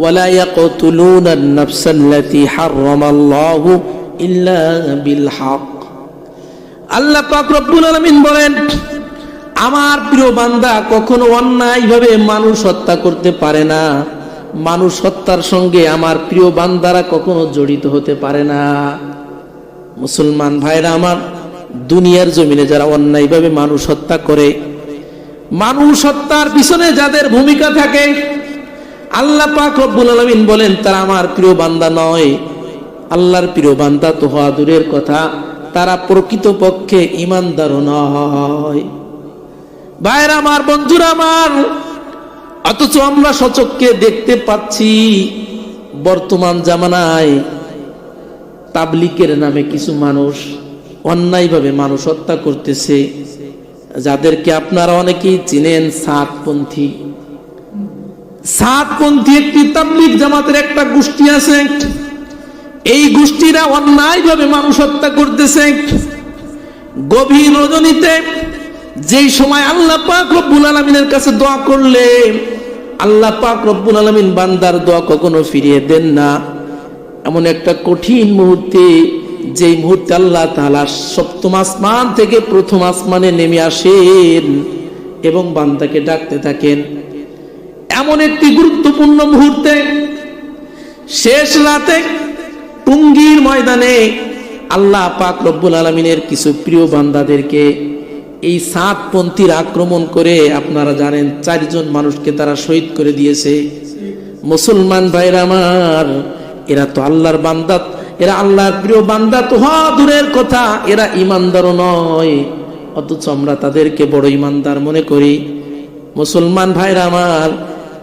ولا يقتلون النفس التي حرم الله إلا بالحق আল্লাহ পাক রব্বুল আলামিন বলেন আমার প্রিয় বান্দা কখনো অন্যায়ভাবে মানুষ হত্যা করতে পারে না মানুষ হত্যার সঙ্গে আমার প্রিয় বান্দারা কখনো জড়িত হতে পারে না মুসলমান ভাইরা আমার দুনিয়ার জমিনে যারা অন্যায়ভাবে মানুষ হত্যা করে মানুষ হত্যার পিছনে যাদের ভূমিকা থাকে আল্লাহ পাক রব্বুল আলামিন বলেন, তারা আমার প্রিয় বান্দা নয়। আল্লাহর প্রিয় বান্দা তো হওয়া দূরের কথা। তারা প্রকৃতপক্ষে ইমানদারও নয়। ভাইরা আমার, বন্ধুরা আমার, অথচ আমরা সচককে দেখতে পাচ্ছি, বর্তমান জামানায় তাবলিকের নামে কিছু মানুষ অন্যায়ভাবে মানুষ হত্যা করতেছে। যাদেরকে আপনারা অনেকেই চিনেন সাতপন্থী। সাতপন্থী একটি তাবলিক জামাতের একটা গোষ্ঠী আছে। এই গোষ্ঠীরা অন্যায়ভাবে মানুষ হত্যা করতেছে। গভীর রজনীতে যেই সময় আল্লাহ পাক রব্বুল আলমিনের কাছে দোয়া করলে, আল্লাহ পাক রব্বুল আলমিন বান্দার দোয়া কখনো ফিরিয়ে দেন না। এমন একটা কঠিন মুহূর্তে, যেই মুহূর্তে আল্লাহ তাআলা সপ্তম আসমান থেকে প্রথম আসমানে নেমে আসেন এবং বান্দাকে ডাকতে থাকেন। এমন একটি গুরুত্বপূর্ণ মুহূর্তে, শেষ রাতে টুঙ্গির ময়দানে আল্লাহ পাক রব্বুল আলমিনের কিছু প্রিয় বান্দাদেরকে এই সাতপন্থীর আক্রমণ করে আপনারা জানেন চারজন মানুষকে তারা শহীদ করে দিয়েছে। মুসলমান ভাইরা আমার, এরা তো আল্লাহর বান্দা, এরা আল্লাহর প্রিয় বান্দা তো হওয়া দূরের কথা, এরা ইমানদারও নয়। অথচ আমরা তাদেরকে বড় ইমানদার মনে করি। মুসলমান ভাইরা আমার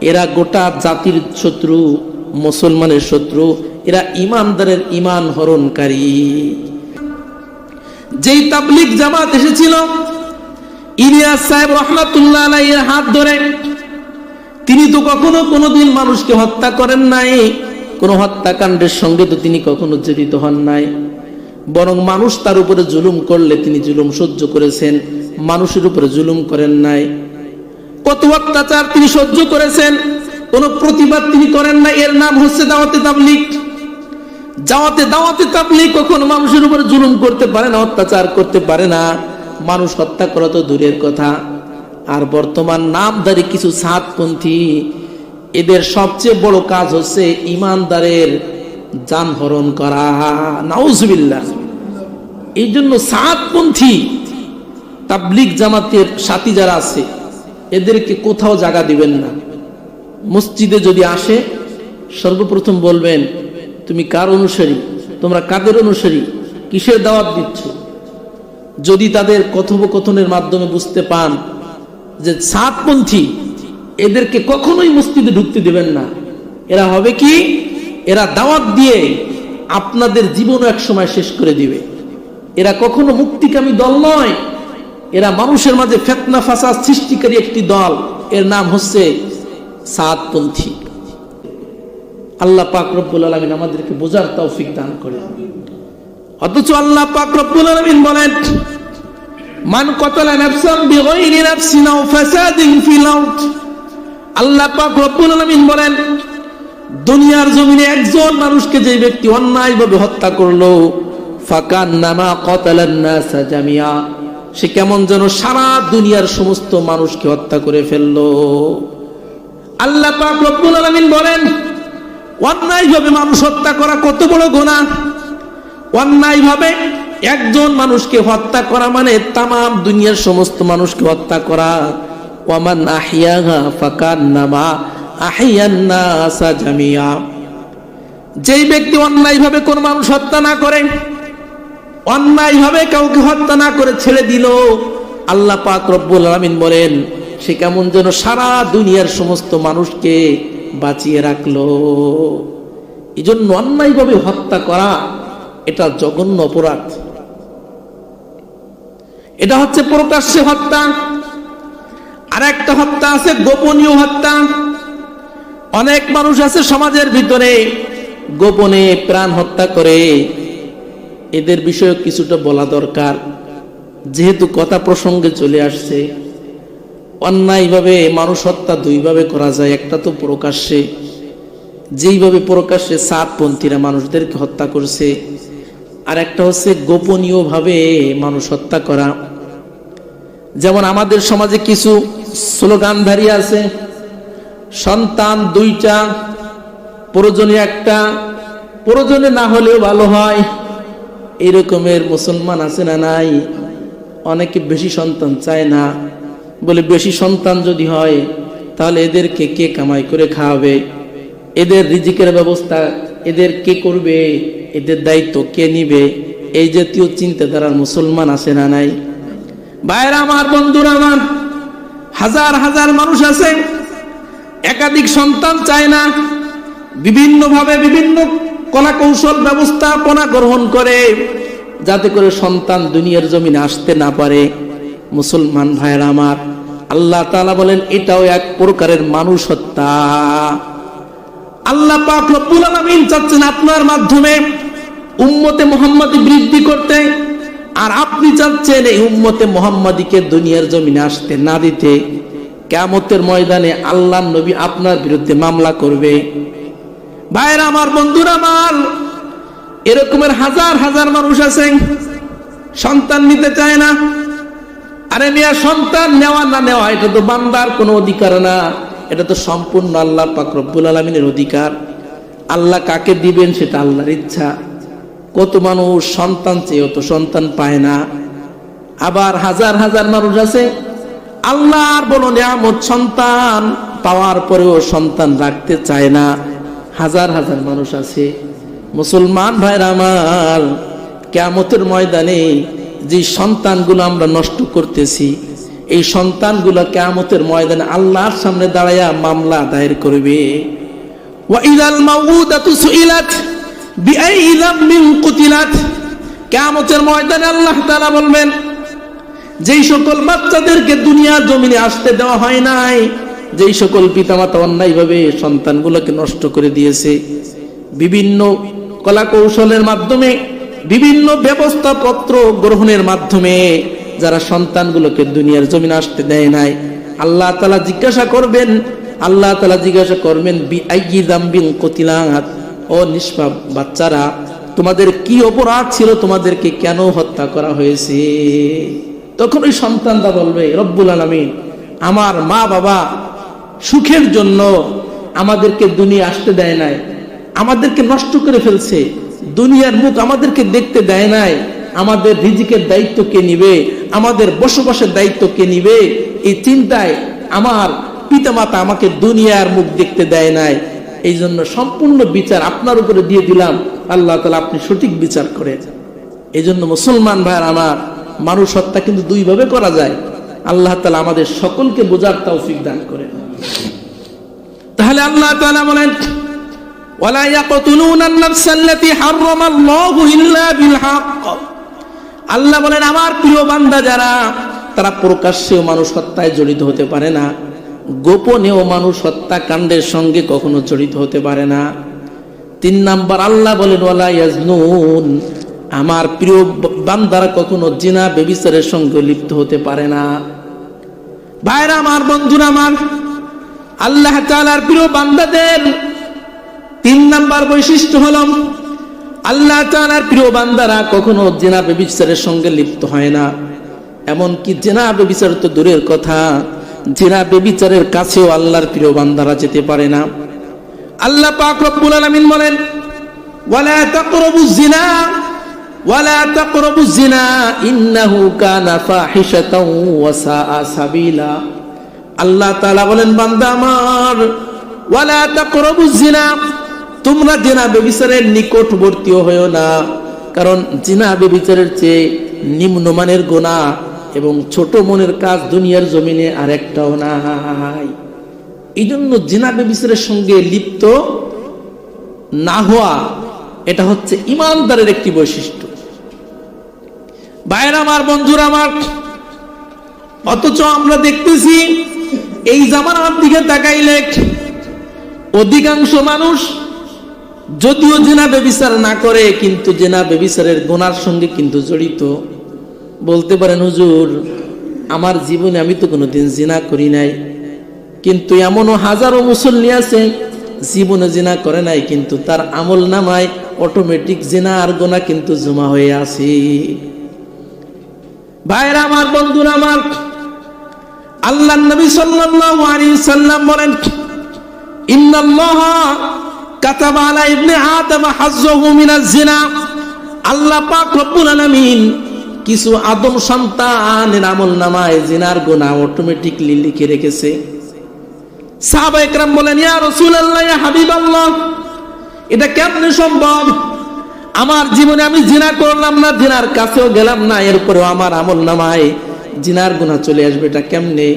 এরা গোটা জাতির শত্রু, মুসলমানের শত্রু, এরা ইমানদারের ইমান হরণকারী। যেই তাবলিক জামাত এসেছিল, ইলিয়াস সাহেব রহমাতুল্লাহ আলাইয়ের হাত ধরে, তিনি তো কখনো কোনোদিন মানুষকে হত্যা করেন নাই, কোনো হত্যাকাণ্ডের সঙ্গে তো তিনি কখনো জড়িত হন নাই। বরং মানুষ তার উপরে জুলুম করলে তিনি জুলুম সহ্য করেছেন, মানুষের উপরে জুলুম করেন নাই। কত অত্যাচার তিনি সহ্য করেছেন? কোন প্রতিবাদ তিনি করেন না। এর নাম হচ্ছে দাওয়াতে তাবলিক যাওয়াতে দাওয়াতে তাবলিক কখনো মানুষের উপরে জুলুম করতে পারে না, অত্যাচার করতে পারে না। মানুষ হত্যা করা তো দূরের কথা। আর বর্তমান নামধারী কিছু সাতপন্থী, এদের সবচেয়ে বড় কাজ হচ্ছে ইমানদারের যানহরণ করা। নাউজবিল্লা এই জন্য সাতপন্থী তাবলিক জামাতের সাথী যারা আছে এদেরকে কোথাও জায়গা দিবেন না। মসজিদে যদি আসে, সর্বপ্রথম বলবেন, তুমি কার অনুসারী? তোমরা কাদের অনুসারী? কিসের দাওয়াত দিচ্ছ? যদি তাদের কথোপকথনের মাধ্যমে বুঝতে পান যে সাতপন্থী, এদেরকে কখনোই মসজিদে ঢুকতে দেবেন না। এরা হবে কি? এরা দাওয়াত দিয়ে আপনাদের জীবনও এক সময় শেষ করে দিবে। এরা কখনো মুক্তিকামী দল নয়। এরা মানুষের মাঝে ফেতনা ফাসাদ সৃষ্টিকারী একটি দল। এর নাম হচ্ছে সাতপন্থী আল্লাহ পাক রব্বুল আলমিন আমাদেরকে বোঝার তৌফিক দান করে অথচ আল্লাহ পাক রব্বুল আলমিন বলেন, মান কতলা নাফসাম বিগাইরি নাফসিন আও ফাসাদিন ফিল আরদ। আল্লাহ পাক রব্বুল আলামিন বলেন, দুনিয়ার জমিনে একজন মানুষকে যে ব্যক্তি অন্যায়ভাবে হত্যা করল ফাকান নামা কতালান জামিয়া। সে কেমন যেন সারা দুনিয়ার সমস্ত মানুষকে হত্যা করে ফেলল। আল্লাহ পাক রব্বুল আলামিন বলেন, অন্যায়ভাবে মানুষ হত্যা করা কত বড় গুনাহ। অন্যায়ভাবে একজন মানুষকে হত্যা করা মানে তাম দুনিয়ার সমস্ত মানুষকে হত্যা করা। ওয়ামান আহিয়াহা ফাকান নামা আহিয়ান্নাসা জামিয়া। যেই ব্যক্তি অন্যায়ভাবে কোন মানুষ হত্যা না করে অন্যায়ভাবে কাউকে হত্যা না করে ছেড়ে দিল। আল্লাহ পাক রব্বুল আলামিন বলেন, সে কেমন যেন সারা দুনিয়ার সমস্ত মানুষকে বাঁচিয়ে রাখল। এই জন্য অন্যায়ভাবে হত্যা করা, এটা জঘন্য অপরাধ। এটা হচ্ছে প্রকাশ্যে হত্যা। আর একটা হত্যা আছে, গোপনীয় হত্যা। অনেক মানুষ আছে সমাজের ভিতরে, গোপনে প্রাণ হত্যা করে। এদের বিষয়ে কিছুটা বলা দরকার। যেহেতু কথা প্রসঙ্গে চলে আসছে, অন্যায়ভাবে মানুষ হত্যা দুইভাবে করা যায়, একটা তো প্রকাশ্যে। যেইভাবে প্রকাশ্যে সাতপন্থীরা মানুষদেরকে হত্যা করছে আর একটা হচ্ছে গোপনীয়ভাবে মানুষ হত্যা করা। যেমন আমাদের সমাজে কিছু স্লোগানধারী আছে, সন্তান দুইটা, প্রয়োজনে একটা, প্রয়োজনে না হলেও ভালো হয়। এরকমের মুসলমান আছে না নাই? অনেকে বেশি সন্তান চায় না। বলে বেশি সন্তান যদি হয়, তাহলে এদেরকে কে কামাই করে খাওয়াবে? এদের রিজিকের ব্যবস্থা এদের কে করবে? এদের দায়িত্ব কে নিবে? এই জাতীয় চিন্তাধারার মুসলমান আছে না নাই? ভাইরা আমার বন্ধুরা আমার, হাজার হাজার মানুষ আছে। একাধিক সন্তান চায় না। বিভিন্নভাবে বিভিন্ন কলা কৌশল ব্যবস্থাপনা গ্রহণ করে, যাতে করে সন্তান দুনিয়ার জমিনে আসতে না পারে। মুসলমান ভাইয়ের আমার, আল্লাহ তালা বলেন, এটাও এক প্রকারের মানুষ হত্যা। আল্লাহ পাক চাচ্ছেন আপনার মাধ্যমে উম্মতে মোহাম্মদী বৃদ্ধি করতে, আর আপনি চাচ্ছেন এই উম্মতে মোহাম্মদীকে দুনিয়ার জমিনে আসতে না দিতে। কেমতের ময়দানে আল্লাহ নবী আপনার বিরুদ্ধে মামলা করবে। ভাইরা আমার বন্ধুরা আমার, এরকমের হাজার হাজার মানুষ আছে সন্তান নিতে চায় না। আরে মিয়া, সন্তান নেওয়া না নেওয়া, এটা তো বান্দার কোনো অধিকার না। এটা তো সম্পূর্ণ আল্লাহ পাক রব্বুল আলমিনের অধিকার। আল্লাহ কাকে দিবেন সেটা আল্লাহর ইচ্ছা। কত মানুষ সন্তান চেয়েও তো সন্তান পায় না। আবার হাজার হাজার মানুষ আছে, আল্লাহর বলো নিয়ামত সন্তান পাওয়ার পরেও সন্তান রাখতে চায় না। হাজার হাজার মানুষ আছে। মুসলমান ভাইরা আমার কেমতের ময়দানে যে সন্তানগুলো আমরা নষ্ট করতেছি, এই সন্তানগুলো কেমতের ময়দানে আল্লাহর সামনে দাঁড়াইয়া মামলা দায়ের করবে। কিয়ামতের ময়দানে আল্লাহ তাআলা বলবেন, যেই সকল বাচ্চাদেরকে দুনিয়ার জমিনে আসতে দেওয়া হয় নাই যেই সকল পিতামাতা অন্যায়ভাবে সন্তানগুলোকে নষ্ট করে দিয়েছে, বিভিন্ন কলা কৌশলের মাধ্যমে, বিভিন্ন ব্যবস্থাপত্র গ্রহণের মাধ্যমে যারা সন্তানগুলোকে দুনিয়ার জমিনে আসতে দেয় নাই, আল্লাহ তালা জিজ্ঞাসা করবেন, আল্লাহ তালা জিজ্ঞাসা করবেন বি আইয়ি দাম্বিন ও নিষ্পাপ বাচ্চারা, তোমাদের কি অপরাধ ছিল তোমাদেরকে কেন হত্যা করা হয়েছে? তখন ওই সন্তানরা বলবে, রব্বুল আলমিন, আমার মা বাবা সুখের জন্য আমাদেরকে দুনিয়া আসতে দেয় নাই। আমাদেরকে নষ্ট করে ফেলছে। দুনিয়ার মুখ আমাদেরকে দেখতে দেয় নাই। আমাদের রিজিকের দায়িত্ব কে নিবে? আমাদের বসবাসের দায়িত্ব কে নিবে? এই চিন্তায় আমার পিতামাতা আমাকে দুনিয়ার মুখ দেখতে দেয় নাই। এই জন্য সম্পূর্ণ বিচার আপনার উপরে দিয়ে দিলাম। আল্লাহ তালা আপনি সঠিক বিচার করে এই জন্য মুসলমান ভাইয়ের আমার, মানুষ হত্যা কিন্তু দুইভাবে করা যায়। আল্লাহ তালা আমাদের সকলকে বোঝার তৌফিক দান করে তাহলে আল্লাহ তাআলা বলেন, ওয়ালা ইয়াকতুলুনা আন-নাফসাল্লাতী হারামাল্লাহু ইল্লা বিল হক আল্লাহ বলেন, আমার প্রিয় বান্দা যারা, তারা প্রকাশ্যেও মানুষ হত্যায় জড়িত হতে পারে না, গোপনেও মানুষ হত্যাকাণ্ডের সঙ্গে কখনো জড়িত হতে পারে না। তিন নাম্বার, আল্লাহ বলেন, ওয়ালা ইয়াজনুন। আমার প্রিয় বান্দারা কখনো জিনা, বেবিচারের সঙ্গে লিপ্ত হতে পারে না। ভাইরা আমার, বন্ধুরা আমার, আল্লাহ তাআলার প্রিয় বান্দাদের তিন নাম্বার বৈশিষ্ট্য হল, আল্লাহ তাআলার প্রিয় বান্দারা কখনো জেনা বেবিচারের সঙ্গে লিপ্ত হয় না। এমনকি জেনা বেবিচার তো দূরের কথা, জেনা বেবিচারের কাছেও আল্লাহর প্রিয় বান্দারা যেতে পারে না। আল্লাহ পাক রব্বুল আলামিন বলেন, ওয়ালা তাকরাবুজ জিনা ওয়ালা তাকরাবুজ জিনা ইন্নাহু কানা ফাহিশাতাও ওয়া সাআ সাবিলা। আল্লাহ তাআলা বলেন, বান্দা আমার, ওয়ালা তাকরাবুজ জিনা তোমরা জিনা বেবিচারের নিকটবর্তীও হয়েও না, কারণ জিনা বেবিচারের চেয়ে নিম্নমানের গোনা এবং ছোট মনের কাজ দুনিয়ার জমিনে আর একটাও নাই। এই জন্য জিনা বেবিচারের সঙ্গে লিপ্ত না হওয়া, এটা হচ্ছে ইমানদারের একটি বৈশিষ্ট্য। বাইরে আমার, বন্ধুরা আমার, অথচ আমরা দেখতেছি এই জামানার দিকে তাকাইলে অধিকাংশ মানুষ যদিও জেনা বেবিচার না করে, কিন্তু জেনা বেবিচারের গোনার সঙ্গে কিন্তু জড়িত। বলতে পারেন, হুজুর, আমার জীবনে আমি তো কোনোদিন জিনা করি নাই, কিন্তু এমনও হাজারো মুসল্লি আছে, জীবনে জিনা করে নাই, কিন্তু তার আমল নামায় অটোমেটিক জিনা আর গোনা কিন্তু জমা হয়ে আছে। ভাইরা আমার, বন্ধুরা আমার আল্লাহ নবী সাল্লাল্লাহু আলাইহি সাল্লাম বলেন, ইন্নাল্লাহ কাতাবা আলা ইবনে আদম হাজ্জাহু মিনাজ জিনা। আল্লাহ পাক রব্বুল আলামিন কিছু আদম সন্তানের আমল নামায় জিনার গুনাহ অটোমেটিকলি লিখে রেখেছে। সাহাবা একরাম বলেন, ইয়া রাসূলুল্লাহ, ইয়া হাবিবাল্লাহ, এটা কেমনে সম্ভব? আমার জীবনে আমি জিনা করলাম না, জিনার কাছেও গেলাম না, এরপরেও আমার আমল নামায় জিনার গুনাহ চলে আসবে, এটা কেমনে?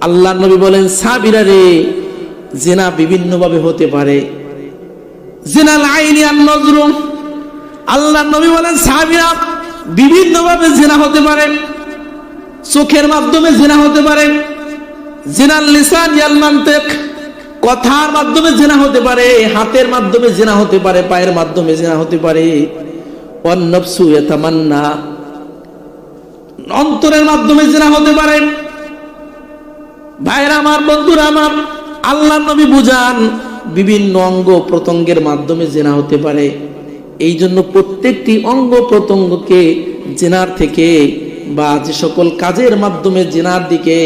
আল্লাহ নবী বলেন, সাবিরা রে, জিনা বিভিন্নভাবে হতে পারে। জিনাল আইনি আর নজরু। আল্লাহ নবী বলেন, সাবিরা বিভিন্নভাবে জিনা হতে পারে। চোখের মাধ্যমে জিনা হতে পারে। জিনাল লিসান ইয়াল মান্তেক। কথার মাধ্যমে জেনা হতে পারে, হাতের মাধ্যমে জেনা হতে পারে, পায়ের মাধ্যমে জেনা হতে পারে। অন্নবসু তামান্না অন্তরের মাধ্যমে জেনা হতে পারে। ভাইরা আমার, বন্ধুরা আমার আল্লাহ নবী বুঝান, বিভিন্ন অঙ্গ প্রত্যঙ্গের মাধ্যমে জেনা হতে পারে। এই জন্য প্রত্যেকটি অঙ্গ প্রত্যঙ্গকে জেনার থেকে বা যে সকল কাজের মাধ্যমে জেনার দিকে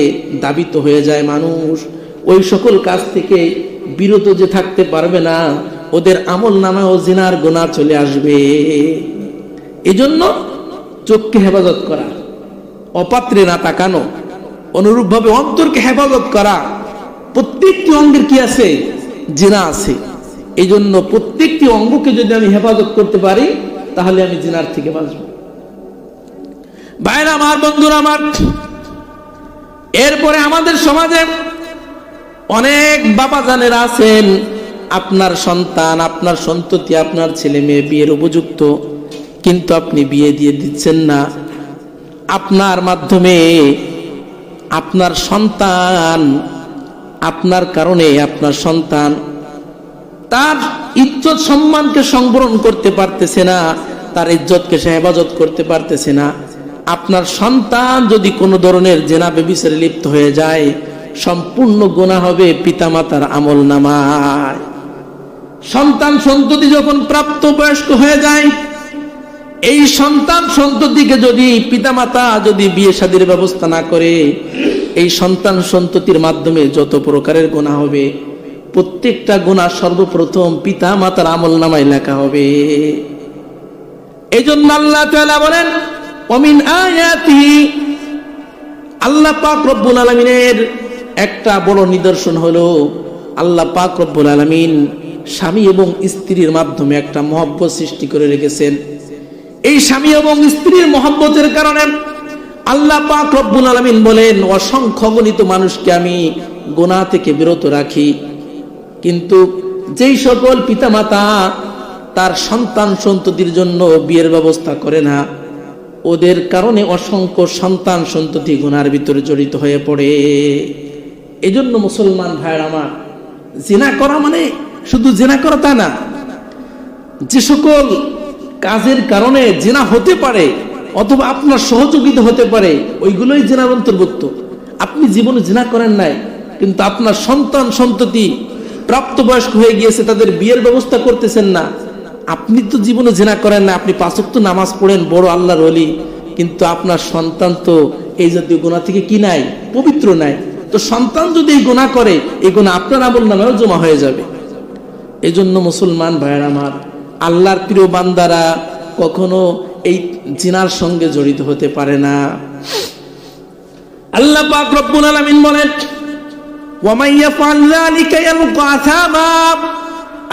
দাবিত হয়ে যায় মানুষ। ওই সকল কাজ থেকে বিরত যে থাকতে পারবে না, ওদের আমল নামেও জিনার গোনা চলে আসবে। এজন্য চোখকে হেফাজত করা, অপাত্রে না তাকানো, অনুরূপভাবে অন্তরকে হেফাজত করা, প্রত্যেকটি অঙ্গের কি আছে? জিনা আছে। এই জন্য প্রত্যেকটি অঙ্গকে যদি আমি হেফাজত করতে পারি, তাহলে আমি জিনার থেকে বাঁচব। বাইরে আমার বন্ধুরা, আমার, এরপরে আমাদের সমাজে অনেক বাবা জানেরা আছেন। আপনার সন্তান, আপনার সন্ততি, আপনার ছেলে মেয়ে বিয়ের উপযুক্ত, কিন্তু আপনি বিয়ে দিয়ে দিচ্ছেন না। আপনার মাধ্যমে আপনার সন্তান, আপনার কারণে আপনার সন্তান তার ইজ্জত সম্মানকে সংবরণ করতে পারতেছে না, তার ইজ্জতকে সে হেফাজত করতে পারতেছে না। আপনার সন্তান যদি কোনো ধরনের জেনা বেবিসের লিপ্ত হয়ে যায় সম্পূর্ণ গোনা হবে পিতামাতার আমল নামায়। সন্তান সন্ততি যখন প্রাপ্ত বয়স্ক হয়ে যায়, এই সন্তান সন্ততিকে যদি পিতামাতা যদি বিয়ে শাদীর ব্যবস্থা না করে, এই সন্তান সন্ততির মাধ্যমে যত প্রকারের গোনা হবে, প্রত্যেকটা গোনা সর্বপ্রথম পিতা মাতার আমল নামায় লেখা হবে। এই জন্য আল্লাহ বলেন অমিন আয়াতিহি আল্লাহ পাক রব্বুল আলমিনের একটা বড় নিদর্শন হলো আল্লাহ পাক রব্বুল আলমিন স্বামী এবং স্ত্রীর মাধ্যমে একটা মহব্বত সৃষ্টি করে রেখেছেন। এই স্বামী এবং স্ত্রীর মহব্বতের কারণে আল্লাহ পাক রব্বুল আলমিন বলেন, অসংখ্য গণিত মানুষকে আমি গোনা থেকে বিরত রাখি। কিন্তু যেই সকল পিতামাতা তার সন্তান সন্ততির জন্য বিয়ের ব্যবস্থা করে না, ওদের কারণে অসংখ্য সন্তান সন্ততি গুনার ভিতরে জড়িত হয়ে পড়ে। এজন্য মুসলমান ভাইয়ের আমার, জেনা করা মানে শুধু জেনা করা তা না। যে সকল কাজের কারণে জেনা হতে পারে অথবা আপনার সহযোগিতা হতে পারে, ওইগুলোই জেনার অন্তর্ভুক্ত। আপনি জীবনে জেনা করেন নাই, কিন্তু আপনার সন্তান, সন্ততি প্রাপ্তবয়স্ক হয়ে গিয়েছে, তাদের বিয়ের ব্যবস্থা করতেছেন না। আপনি তো জীবনে জেনা করেন না আপনি পাঁচক নামাজ পড়েন, বড় আল্লাহর অলি কিন্তু আপনার সন্তান তো এই জাতীয় গোনা থেকে কি নাই? পবিত্র নাই। তো সন্তান যদি এই গোনা করে, এই গোনা আপনার আমল নামেও জমা হয়ে যাবে। এই জন্য মুসলমান ভাইয়ের আমার, আল্লাহর প্রিয় বান্দারা কখনো এই জিনার সঙ্গে জড়িত হতে পারে না। আল্লাহ পাক রব্বুল আলামিন বলেন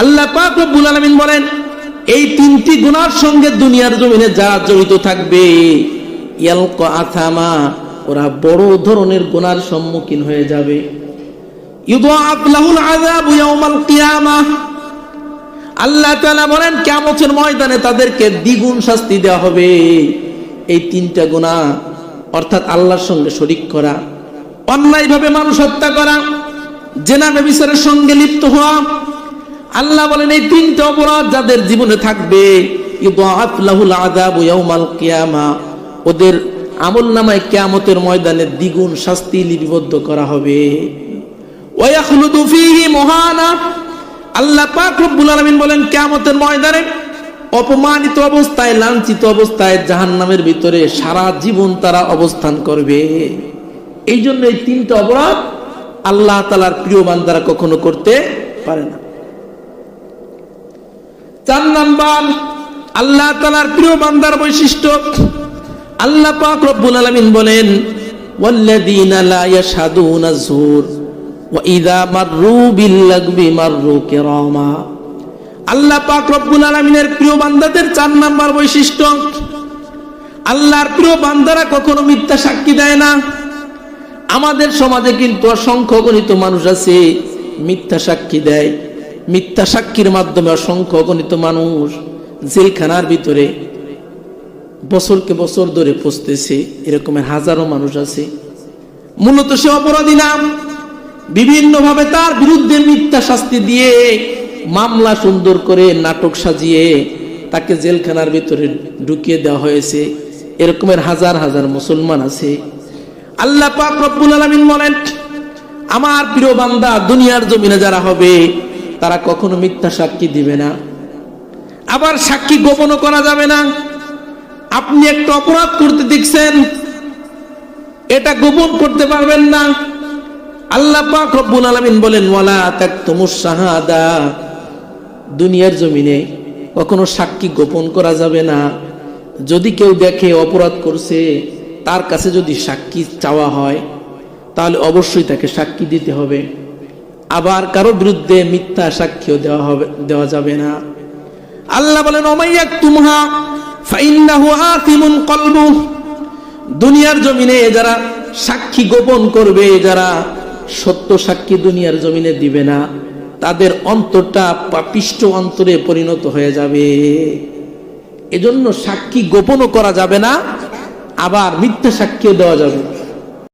আল্লাহ পাক রব্বুল আলামিন বলেন, এই তিনটি গুনার সঙ্গে দুনিয়ার জমিনে যারা জড়িত থাকবে, ইয়ালকা আসামা ওরা বড় ধরনের গোনার সম্মুখীন হয়ে যাবে। আল্লাহ তাআলা বলেন, কিয়ামতের ময়দানে তাদেরকে দ্বিগুণ শাস্তি দেওয়া হবে। এই তিনটা গুনাহ অর্থাৎ আল্লাহর সঙ্গে শরিক করা, অন্যায়ভাবে মানুষ হত্যা করা, জেনা ব্যবিচারের সঙ্গে লিপ্ত হওয়া। আল্লাহ বলেন, এই তিনটা অপরাধ যাদের জীবনে থাকবে ওদের আমল নামায় কিয়ামতের ময়দানে দ্বিগুণ শাস্তি লিপিবদ্ধ করা হবে। ওয়াখলুদু আল্লাহ পাক আলামিন বলেন, কিয়ামতের ময়দানে অপমানিত অবস্থায়, লাঞ্ছিত অবস্থায় জাহান্নামের ভিতরে সারা জীবন তারা অবস্থান করবে। এই জন্য এই তিনটা অপরাধ আল্লাহ তালার প্রিয় বান্দারা কখনো করতে পারে না। চার নাম্বার, আল্লাহ তালার প্রিয় বান্দার বৈশিষ্ট্য আল্লাহ পাক রব্বুল আলামিন বলেন, ওয়াল্লাযীনা লা ইয়াশহাদুনা যুর, ওয়া ইযা মাররু বিল লাগবি মাররু কিরামা। আল্লাহ পাক রব্বুল আলামিনের প্রিয় বান্দাদের চার নাম্বার বৈশিষ্ট্য, আল্লাহর প্রিয় বান্দারা কখনো মিথ্যা সাক্ষী দেয় না। আমাদের সমাজে কিন্তু অসংখ্য গণিত মানুষ আছে, মিথ্যা সাক্ষী দেয়। মিথ্যা সাক্ষীর মাধ্যমে অসংখ্য গণিত মানুষ জেলখানার ভিতরে বছরকে বছর ধরে পচতেছে এরকমের হাজারো মানুষ আছে। মূলত সে অপরাধী নাম। বিভিন্নভাবে তার বিরুদ্ধে মিথ্যা শাস্তি দিয়ে মামলা সুন্দর করে, নাটক সাজিয়ে তাকে জেলখানার ভিতরে ঢুকিয়ে দেওয়া হয়েছে। এরকমের হাজার হাজার মুসলমান আছে। আল্লাহ পাক রব্বুল আলামিন বলেন, আমার প্রিয় বান্দা, দুনিয়ার জমিনে যারা হবে, তারা কখনো মিথ্যা সাক্ষী দিবে না। আবার সাক্ষী গোপনও করা যাবে না। আপনি একটা অপরাধ করতে দেখছেন, এটা গোপন করতে পারবেন না। আল্লাহ পাক রব্বুল আলামিন বলেন, ওয়ালা তাকতুমুস শাহাদা। দুনিয়ার জমিনে কখনো সাক্ষী গোপন করা যাবে না। যদি কেউ দেখে অপরাধ করছে, তার কাছে যদি সাক্ষী চাওয়া হয়, তাহলে অবশ্যই তাকে সাক্ষী দিতে হবে। আবার কারও বিরুদ্ধে মিথ্যা সাক্ষীও দেওয়া হবে, দেওয়া যাবে না। আল্লাহ বলেন অমাইয়াক তুমহা দুনিয়ার জমিনে যারা সাক্ষী গোপন করবে, যারা সত্য সাক্ষী দুনিয়ার জমিনে দিবে না, তাদের অন্তরটা পাপিষ্ট অন্তরে পরিণত হয়ে যাবে এজন্য সাক্ষী গোপনও করা যাবে না, আবার মিথ্যা সাক্ষীও দেওয়া যাবে।